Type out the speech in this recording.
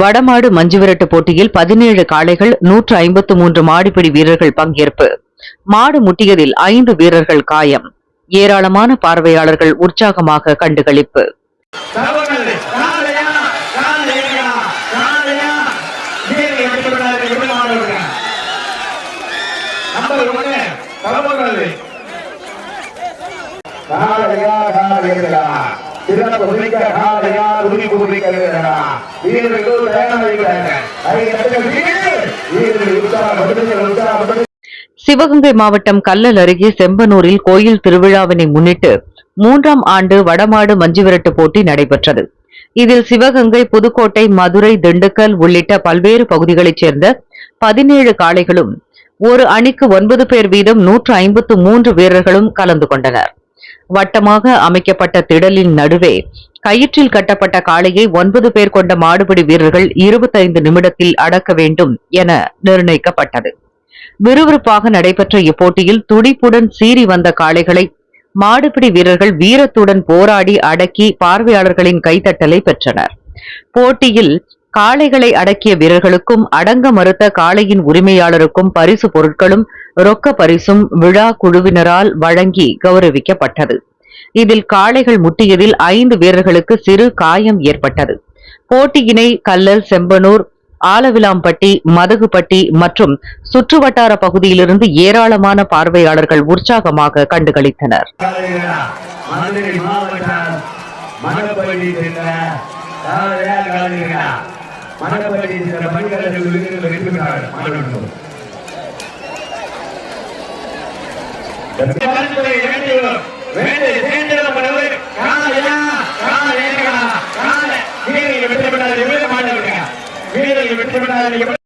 வடமாடு மஞ்சுவிரட்டு போட்டியில் பதினேழு காளைகள் நூற்று ஐம்பத்து மூன்று மாடுபிடி வீரர்கள் பங்கேற்பு. மாடு முட்டியதில் ஐந்து வீரர்கள் காயம். ஏராளமான பார்வையாளர்கள் உற்சாகமாக கண்டுகளிப்பு. தவறுகள் காலையா காலையா சிறப்பு உறுதி வீரர்கள் வீரர்கள் சிவகங்கை மாவட்டம் கல்லல் அருகே செம்பனூரில் கோயில் திருவிழாவினை முன்னிட்டு மூன்றாம் ஆண்டு வடமாடு மஞ்சுவிரட்டு போட்டி நடைபெற்றது. இதில் சிவகங்கை புதுக்கோட்டை மதுரை திண்டுக்கல் உள்ளிட்ட பல்வேறு பகுதிகளைச் சேர்ந்த பதினேழு காளைகளும் ஒரு அணிக்கு ஒன்பது பேர் வீதம் நூற்று ஐம்பத்து மூன்று வீரர்களும் கலந்து கொண்டனர். வட்டமாக அமைக்கப்பட்ட திடலின் நடுவே கயிற்றில் கட்டப்பட்ட காளையை ஒன்பது பேர் கொண்ட மாடுபிடி வீரர்கள் இருபத்தைந்து நிமிடத்தில் அடக்க வேண்டும் என நிர்ணயிக்கப்பட்டது. விறுவிறுப்பாக நடைபெற்ற இப்போட்டியில் துடிப்புடன் சீறி வந்த காளைகளை மாடுபிடி வீரர்கள் வீரத்துடன் போராடி அடக்கி பார்வையாளர்களின் கைத்தட்டலை பெற்றனர். போட்டியில் காளைகளை அடக்கிய வீரர்களுக்கும் அடங்க மறுத்த காளையின் உரிமையாளருக்கும் பரிசு பொருட்களும் ரொக்க பரிசும் விழா குழுவினரால் வழங்கி கௌரவிக்கப்பட்டது. இதில் காளைகள் முட்டியதில் ஐந்து வீரர்களுக்கு சிறு காயம் ஏற்பட்டது. போட்டியினை கல்லல் செம்பனூர் ஆலவிலாம்பட்டி மதகுப்பட்டி மற்றும் சுற்றுவட்டார பகுதியிலிருந்து ஏராளமான பார்வையாளர்கள் உற்சாகமாக கண்டுகளித்தனர். காலையா வீரர்கள் வெற்றி பெற்றார்கள்